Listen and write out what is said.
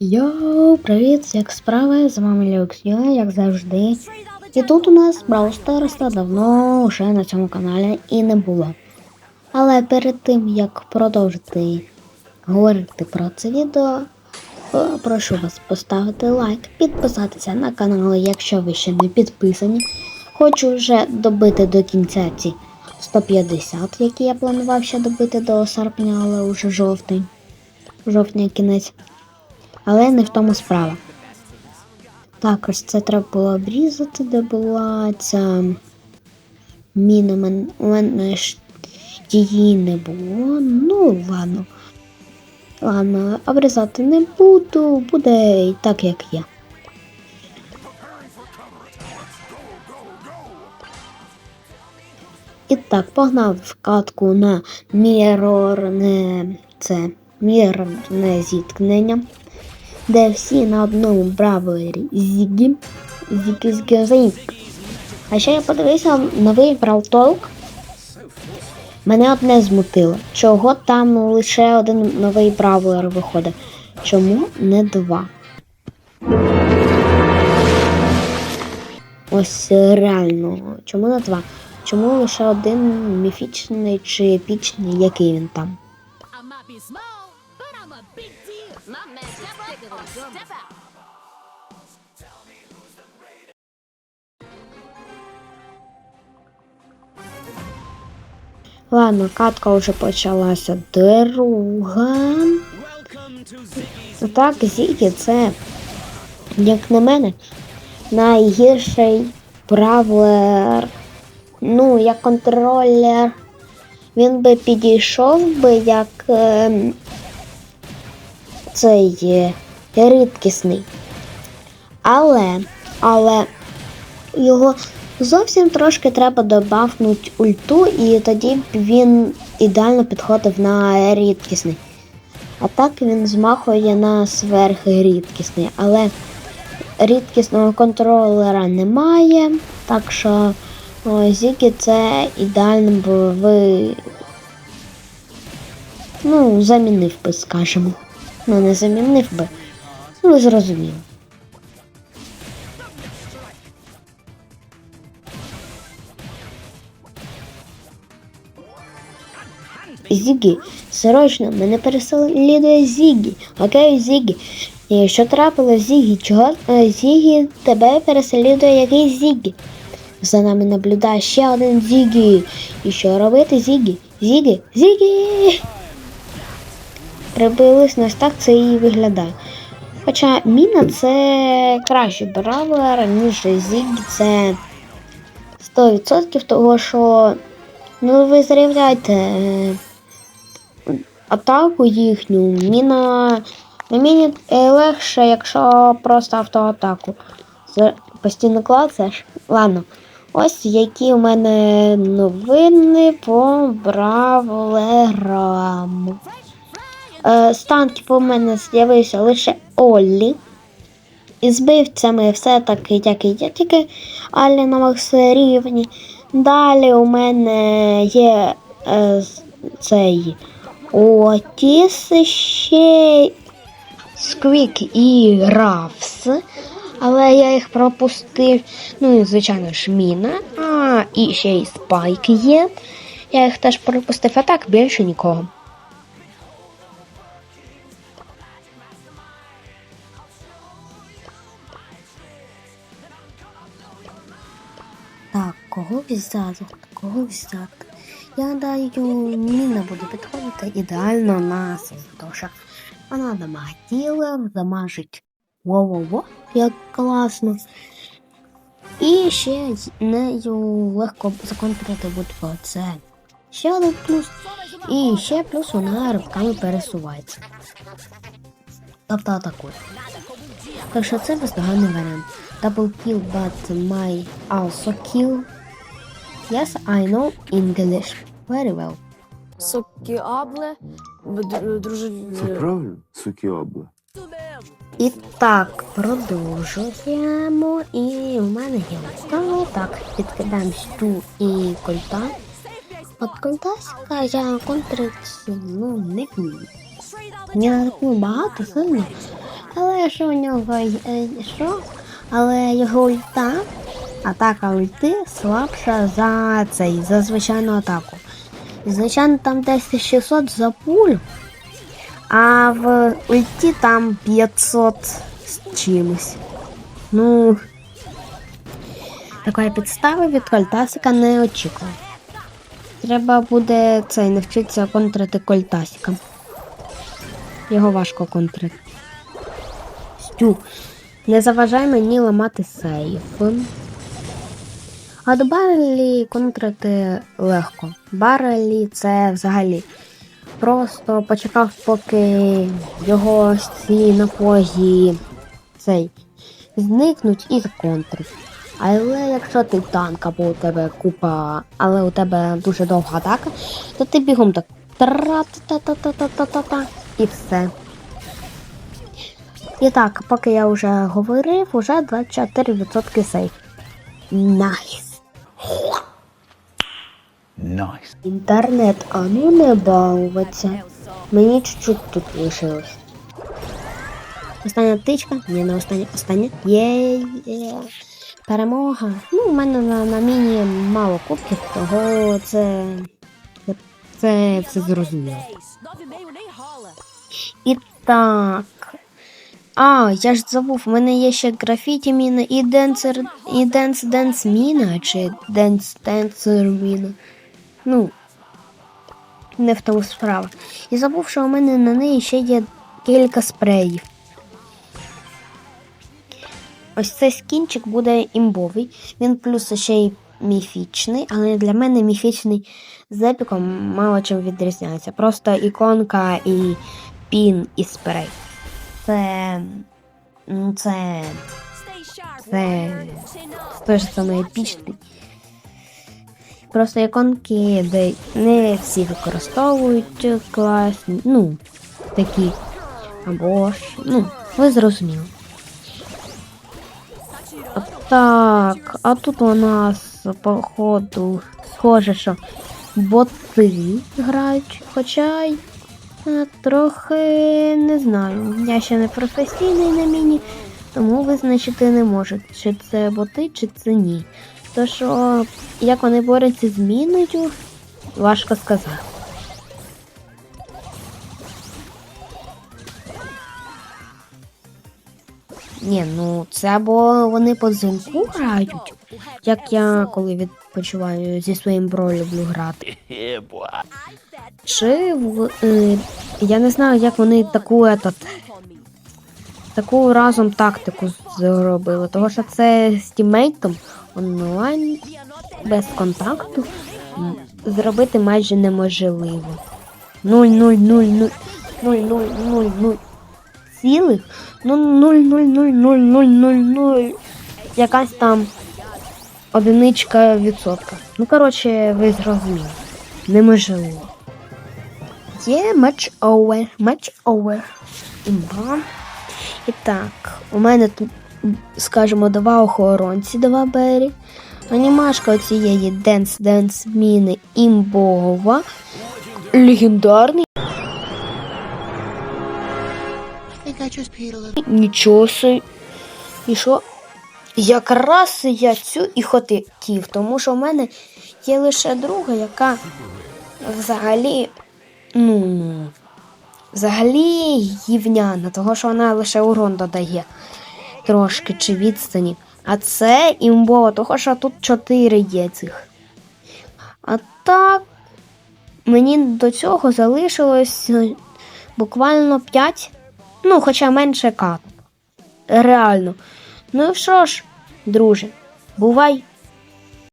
Йоу, привіт, як справи? З вами Люкс Йо, як завжди. І тут у нас Brawl Stars давно вже на цьому каналі і не було. Але перед тим як продовжити говорити про це відео, е, прошу вас поставити лайк, підписатися на канал, якщо ви ще не підписані. Хочу вже добити до кінця ці 150, які я планував ще добити до серпня, але вже жовтий. Жовтня кінець. Але не в тому справа. Також це треба було обрізати, де була ця міна. У мене ж її не було. Ну, ладно. Ладно, обрізати не буду, буде і так, як є. І так, погнав в катку на мірорне це мірне зіткнення, де всі на одному бравері Зігі. Зігі Зігі Зігі. А ще я подивився новий Talk. Мене одне змутило. Чого там лише один новий бравлер виходить? Чому не два? Ось е, реально, чому не два? Чому лише один міфічний чи епічний, який він там? But I'm a big deal. My man, step up or step out. Ладно, катка вже почалася друга. Так, Зігі це, як на мене, найгірший бравлер. Ну, як контролер. Він би підійшов би як ем, цей рідкісний. Але, але його зовсім трошки треба добавнути ульту, і тоді б він ідеально підходив на рідкісний. А так він змахує на сверхрідкісний. Але рідкісного контролера немає, так що о, Зігі це ідеально б ви. Ну, замінив би, скажімо. Ну, не замінив би. Ну, ви зрозуміли. Зігі, срочно, мене переслідує Зігі. Окей, Зігі. І що трапило, Зігі? Чого е, Зігі тебе переслідує якийсь Зігі? За нами наблюдає ще один Зігі. І що робити, Зігі? Зігі? Зігі! Приблизно ось так це і виглядає. Хоча Міна це кращий бравлер, ніж Зігі, це 100% того, що ну ви зрівняйте е, атаку їхню. Міна на міні е, легше, якщо просто автоатаку. Постійно клацаєш. Ладно. Ось які у мене новини по бравлерам. Е, з танків у мене з'явився лише Оллі. І збивцями все таки, як і є, тільки Аллі на макс рівні. Далі у мене є е, цей Отіс ще Сквік і Рафс. Але я їх пропустив. Ну і звичайно ж Міна. А, і ще й Спайк є. Я їх теж пропустив, а так більше нікого. Так, кого взяти? Кого взяти? Я гадаю, міна буде підходити ідеально на Сантоша. Вона дамаг ділер, дамажить во-во-во, як класно. І ще з нею легко законтрити будь-кого. Це ще один плюс. І ще плюс вона ривками пересувається. Тобто атакує. Так що це бездоганний варіант. Double kill, but my also kill. Yes, I know English very well. Сокіабле. Це правильно, сукіобла. І так, продовжуємо. І в мене є листа. Так, підкидаємо сту і кольта. От кольтаська я контрить ну, не вмію. Мені не таку багато сильно, але що у нього е, що, але його ульта, атака ульти слабша за цей, за звичайну атаку. Звичайно, там десь 600 за пулю, а в ульті там 500 з чимось. Ну, такої підстави від Кольтасика не очікував. Треба буде цей навчитися контрити Кольтасика. Його важко контрити. Стю, не заважай мені ламати сейф. А до Барелі контрити легко. Барелі це взагалі. Просто почекав, поки його ці напої цей зникнуть і законтрить. Але якщо ти танк або у тебе купа, але у тебе дуже довга атака, то ти бігом так тра-та-та-та-та-та-та-та і все. І так, поки я вже говорив, уже 24% сейф. Найс. Nice. Інтернет, а ну не балуватися. Мені чуть-чуть тут лишилось. Остання тичка? Ні, не остання. Остання. Є, є. Перемога. Ну, у мене на, на міні мало кубків, того це. Це все зрозуміло. І так. А, я ж забув, у мене є ще графіті міна і денсер, і денс денс міна, чи денс денсер міна. Ну, не в тому справа. І забув, що у мене на неї ще є кілька спреїв. Ось цей скінчик буде імбовий. Він плюс ще й міфічний, але для мене міфічний з епіком мало чим відрізняється. Просто іконка і пін і спрей. Це. ну, Це. Це. Той же саме епічний. Просто іконки, де не всі використовують класні, ну, такі. Або ж, ну, ви зрозуміли. Так, а тут у нас, походу, схоже, що боти грають, хоча трохи не знаю. Я ще не професійний на міні, тому визначити не можу, чи це боти, чи це ні. То що, як вони борються з міною, важко сказати. Ні, ну це або вони по дзвінку грають, як я коли відпочиваю зі своїм бро люблю грати. Чи в, е, я не знаю, як вони таку етот, таку разом тактику зробили. Тому що це з тіммейтом онлайн без контакту зробити майже неможливо. 0,000 цілих, ну 0,00000 якась там одиничка відсотка. Ну, коротше, ви зрозуміли. Неможливо. Є матч овер, матч овер. І так, у мене тут, скажімо, два охоронці, два бері. Анімашка оцієї Dance Dance міни імбова. Легендарний. Нічого собі. І що? Якраз я цю і хотів, тому що в мене є лише друга, яка взагалі, ну, взагалі гівняна, того що вона лише урон додає трошки чи відстані. А це імбова, того що тут чотири є цих. А так, мені до цього залишилось буквально 5, ну, хоча менше кат. Реально. Ну що ж, друже, бувай.